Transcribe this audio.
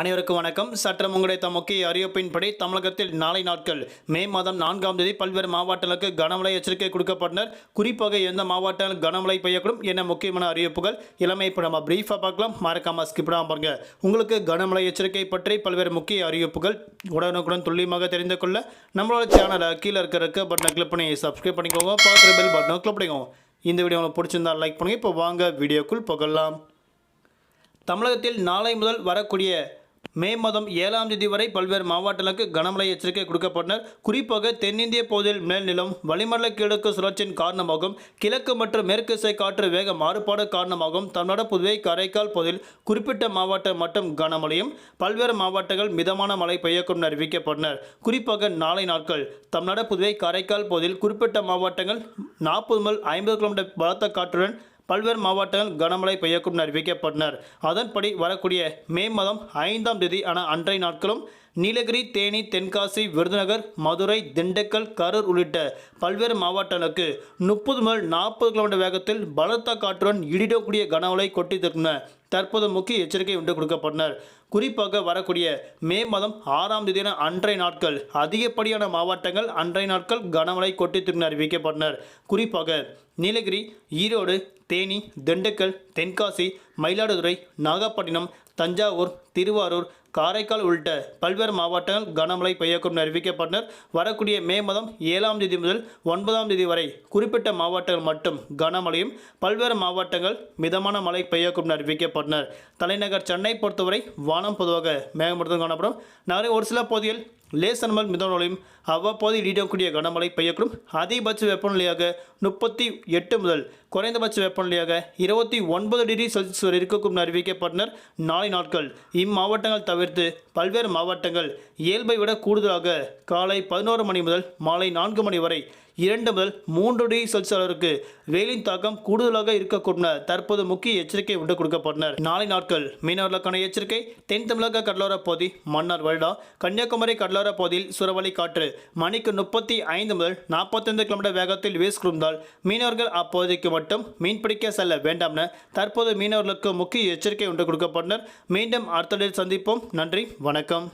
அனைவருக்கும் வணக்கம். சற்றம் உங்களுடைய முக்கிய அறிவிப்பின்படி தமிழகத்தில் நாளை நாட்கள் மே மாதம் நான்காம் தேதி பல்வேறு மாவட்டங்களுக்கு கனமழை எச்சரிக்கை கொடுக்கப்பட்டனர். குறிப்பாக எந்த மாவட்டங்கள் கனமழை பெய்யக்கூடும் என முக்கியமான அறிவிப்புகள் இளமை இப்போ நம்ம பிரீஃபாக பார்க்கலாம். மறக்காம ஸ்கிப் பாருங்க. உங்களுக்கு கனமழை எச்சரிக்கை பற்றி பல்வேறு முக்கிய அறிவிப்புகள் உடனுக்குடன் துல்லியமாக தெரிந்து கொள்ள நம்மளோட சேனலை கீழே இருக்கிற பட்டனை கிளிக் பண்ணி சப்ஸ்கிரைப் பண்ணிக்கோங்க. பார்க்குற பெல் பட்டனை கிளிக் பண்ணிக்கோங்க. இந்த வீடியோ உங்களுக்கு பிடிச்சிருந்தா லைக் பண்ணுங்கள் இப்போ வாங்க வீடியோக்குள் புகழலாம் தமிழகத்தில் நாளை முதல் வரக்கூடிய மே மாதம் ஏழாம் தேதி வரை பல்வேறு மாவட்டங்களுக்கு கனமழை எச்சரிக்கை கொடுக்கப்பட்டனர். குறிப்பாக தென்னிந்திய பகுதியில் மேல்நிலம் வளிமண்டல கிழக்கு சுழற்சியின் காரணமாகவும் கிழக்கு மற்றும் மேற்கு திசை காற்று வேக மாறுபாடு காரணமாகவும் தமிழ்நாடு புதுவை காரைக்கால் பகுதியில் குறிப்பிட்ட மாவட்டம் மற்றும் கனமழையும் பல்வேறு மாவட்டங்கள் மிதமான மழை பெய்யக்கும் அறிவிக்கப்பட்டனர். குறிப்பாக நாளை நாட்கள் தமிழ்நாடு புதுவை காரைக்கால் பகுதியில் குறிப்பிட்ட மாவட்டங்கள் நாற்பது முதல் ஐம்பது கிலோமீட்டர் பலத்த காற்றுடன் பல்வேறு மாவட்டங்கள் கனமழை பெய்யக்கும் அறிவிக்கப்பட்டனர். அதன்படி வரக்கூடிய மே மாதம் ஐந்தாம் தேதி ஆன அன்றைய நாட்களும் நீலகிரி தேனி தென்காசி விருதுநகர் மதுரை திண்டுக்கல் கரூர் உள்ளிட்ட பல்வேறு மாவட்டங்களுக்கு முப்பது முதல் நாற்பது கிலோமீட்டர் வேகத்தில் பலத்த காற்றுடன் இடிடக்கூடிய கனமழை கொட்டி திருந்த தற்போது முக்கிய எச்சரிக்கை உண்டு கொடுக்கப்பட்டனர். குறிப்பாக வரக்கூடிய மே மாதம் ஆறாம் தேதியான அன்றைய நாட்கள் அதிகப்படியான மாவட்டங்கள் அன்றைய நாட்கள் கனமழை கொட்டி அறிவிக்கப்பட்டனர். குறிப்பாக நீலகிரி ஈரோடு தேனி திண்டுக்கல் தென்காசி மயிலாடுதுறை நாகப்பட்டினம் தஞ்சாவூர் திருவாரூர் காரைக்கால் உள்ளிட்ட பல்வேறு மாவட்டங்கள் கனமழை பெய்யக்கூடும் அறிவிக்கப்பட்டனர். வரக்கூடிய மே மாதம் ஏழாம் தேதி முதல் ஒன்பதாம் தேதி வரை குறிப்பிட்ட மாவட்டங்கள் மட்டும் கனமழையும் பல்வேறு மாவட்டங்கள் மிதமான மழை பெய்யக்கூடும் அறிவிக்கப்பட்டனர். தலைநகர் சென்னை பொறுத்தவரை வானம் பொதுவாக மேகமூட்டத்துடன் காணப்படும். நகரின் ஒரு சில பகுதியில் லேசன் முதல் மிதமலையும் அவ்வப்போது இடியக்கூடிய கனமழை பெய்யக்கூடும். அதிகபட்ச வெப்பநிலையாக முப்பத்தி எட்டு முதல் குறைந்தபட்ச வெப்பநிலையாக இருபத்தி ஒன்பது டிகிரி செல்சியஸ் வரை இருக்கக்கூடும் அறிவிக்கப்பட்டனர் நாளை நாட்கள். இம்மாவட்டங்கள் தவிர்த்து பல்வேறு மாவட்டங்கள் இயல்பை விட கூடுதலாக காலை பதினோரு மணி முதல் மாலை நான்கு மணி வரை இரண்டு முதல் மூன்று டிகிரி செல்சியஸ் அளவிற்கு வெயிலின் தாக்கம் கூடுதலாக இருக்கக்கூடும் தற்போது முக்கிய எச்சரிக்கை விட்டு கொடுக்கப்பட்டனர். நாளை நாட்கள் மீனவர்களுக்கான எச்சரிக்கை. தென் தமிழக கடலோர பகுதி மன்னார் வருடா கன்னியாகுமரி கடலோர பகுதியில் சுறவழி காற்று மணிக்கு முப்பத்தி ஐந்து முதல் நாற்பத்தைந்து கிலோமீட்டர் வேகத்தில் வீசிருந்தால் மீனவர்கள் அப்பகுதிக்கு மட்டும் மீன்பிடிக்க செல்ல வேண்டாம் என தற்போது மீனவர்களுக்கு முக்கிய எச்சரிக்கை ஒன்று கொடுக்கப்பட்டனர். மீண்டும் அடுத்த சந்திப்போம். நன்றி வணக்கம்.